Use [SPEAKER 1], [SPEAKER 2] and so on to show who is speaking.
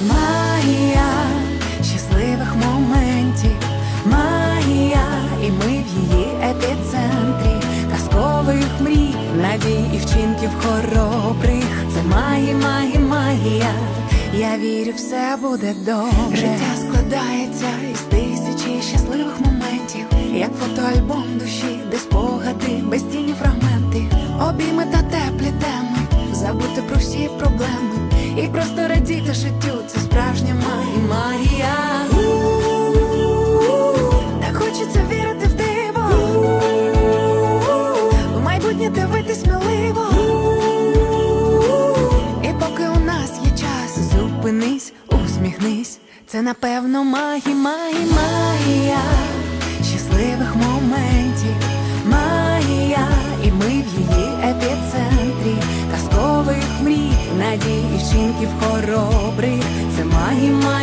[SPEAKER 1] Магія щасливих моментів, магія, і ми в її епіцентрі, казкових мрій, надій і вчинків хоробрих. Це магія, магія, магія. Я вірю, все буде добре. Життя складається із тисячі щасливих моментів, як фотоальбом душі, де спогади, безцінні фрагменти, обійми та теплі теми, забути про всі проблеми і просто радіти життю. Це справжня магія. Так хочеться вірити в диво, в майбутнє дивитись сміливо. І поки у нас є час, зупинись, усміхнись. Це напевно магія, магія, магія щасливих моментів, на дівчинків хоробрих, це магія.